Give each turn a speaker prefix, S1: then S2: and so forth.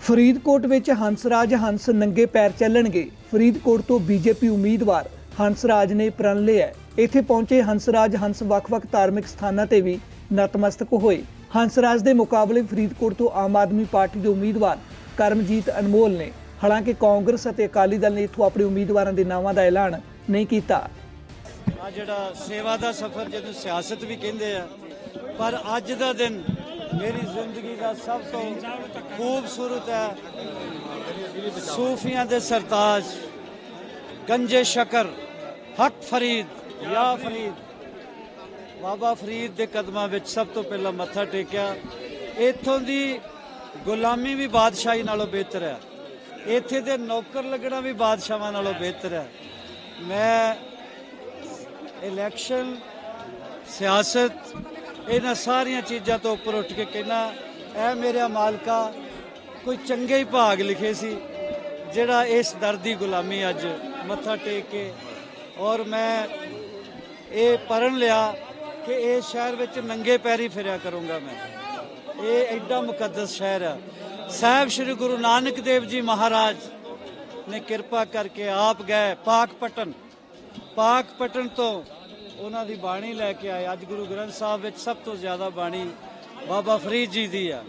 S1: ਫਰੀਦਕੋਟ ਵਿੱਚ ਹੰਸਰਾਜ ਹੰਸ ਨੰਗੇ ਪੈਰ ਚੱਲਣਗੇ। ਫਰੀਦਕੋਟ ਤੋਂ ਬੀਜੇਪੀ ਉਮੀਦਵਾਰ ਹੰਸਰਾਜ ਨੇ ਪ੍ਰਣ ਲਿਆ ਇੱਥੇ ਪਹੁੰਚੇ ਹੰਸਰਾਜ ਹੰਸ ਵੱਖ-ਵੱਖ ਧਾਰਮਿਕ ਸਥਾਨਾਂ ਤੇ ਵੀ ਨਤਮਸਤਕ ਹੋਏ। ਹੰਸਰਾਜ ਦੇ ਮੁਕਾਬਲੇ ਫਰੀਦਕੋਟ ਤੋਂ ਆਮ ਆਦਮੀ ਪਾਰਟੀ ਦੇ ਉਮੀਦਵਾਰ ਕਰਮਜੀਤ ਅਨਮੋਲ ਨੇ, ਹਾਲਾਂਕਿ ਕਾਂਗਰਸ ਅਤੇ ਅਕਾਲੀ ਦਲ ਨੇ ਇੱਥੋਂ ਆਪਣੇ ਉਮੀਦਵਾਰਾਂ ਦੇ ਨਾਵਾਂ ਦਾ ਐਲਾਨ ਨਹੀਂ ਕੀਤਾ।
S2: ਆ ਜਿਹੜਾ ਸੇਵਾ ਦਾ ਸਫ਼ਰ, ਜਿਹਨੂੰ ਸਿਆਸਤ ਵੀ ਕਹਿੰਦੇ ਆ, ਪਰ ਅੱਜ ਦਾ ਦਿਨ ਮੇਰੀ ਜ਼ਿੰਦਗੀ ਦਾ ਸਭ ਤੋਂ ਖੂਬਸੂਰਤ ਹੈ ਸੂਫੀਆਂ ਦੇ ਸਰਤਾਜ, ਗੰਜੇ ਸ਼ਕਰ ਹਕ ਫਰੀਦ, ਯਾ ਫਰੀਦ। ਬਾਬਾ ਫਰੀਦ ਦੇ ਕਦਮਾਂ ਵਿੱਚ ਸਭ ਤੋਂ ਪਹਿਲਾਂ ਮੱਥਾ ਟੇਕਿਆ। ਇੱਥੋਂ ਦੀ ਗੁਲਾਮੀ ਵੀ ਬਾਦਸ਼ਾਹੀ ਨਾਲੋਂ ਬਿਹਤਰ ਹੈ। ਇੱਥੇ ਦੇ ਨੌਕਰ ਲੱਗਣਾ ਵੀ ਬਾਦਸ਼ਾਹਾਂ ਨਾਲੋਂ ਬਿਹਤਰ ਹੈ। ਮੈਂ ਇਲੈਕਸ਼ਨ ਸਿਆਸਤ ਇਹਨਾਂ ਸਾਰੀਆਂ ਚੀਜ਼ਾਂ ਤੋਂ ਉੱਪਰ ਉੱਠ ਕੇ ਕਹਿਣਾ ਇਹ ਮੇਰਾ ਮਾਲਕਾ, ਕੋਈ ਚੰਗੇ ਹੀ ਭਾਗ ਲਿਖੇ ਸੀ, ਜਿਹੜਾ ਇਸ ਦਰ ਦੀ ਗੁਲਾਮੀ ਅੱਜ ਮੱਥਾ ਟੇਕ ਕੇ ਔਰ ਮੈਂ ਇਹ ਪਰਨ ਲਿਆ ਕਿ ਇਹ ਸ਼ਹਿਰ ਵਿੱਚ ਨੰਗੇ ਪੈਰੀ ਫਿਰਿਆ ਕਰੂੰਗਾ ਮੈਂ। ਇਹ ਐਡਾ ਮੁਕੱਦਸ ਸ਼ਹਿਰ ਹੈ ਸਾਹਿਬ ਸ੍ਰੀ ਗੁਰੂ ਨਾਨਕ ਦੇਵ ਜੀ ਮਹਾਰਾਜ ਨੇ ਕਿਰਪਾ ਕਰਕੇ ਆਪ ਗਏ ਪਾਕਪਟਨ ਪਾਕਪਟਨ ਤੋਂ ਉਹਨਾਂ ਦੀ ਬਾਣੀ ਲੈ ਕੇ ਆਏ। ਅੱਜ ਗੁਰੂ ਗ੍ਰੰਥ ਸਾਹਿਬ ਵਿੱਚ ਸਭ ਤੋਂ ਜ਼ਿਆਦਾ ਬਾਣੀ ਬਾਬਾ ਫਰੀਦ ਜੀ ਦੀ ਆ।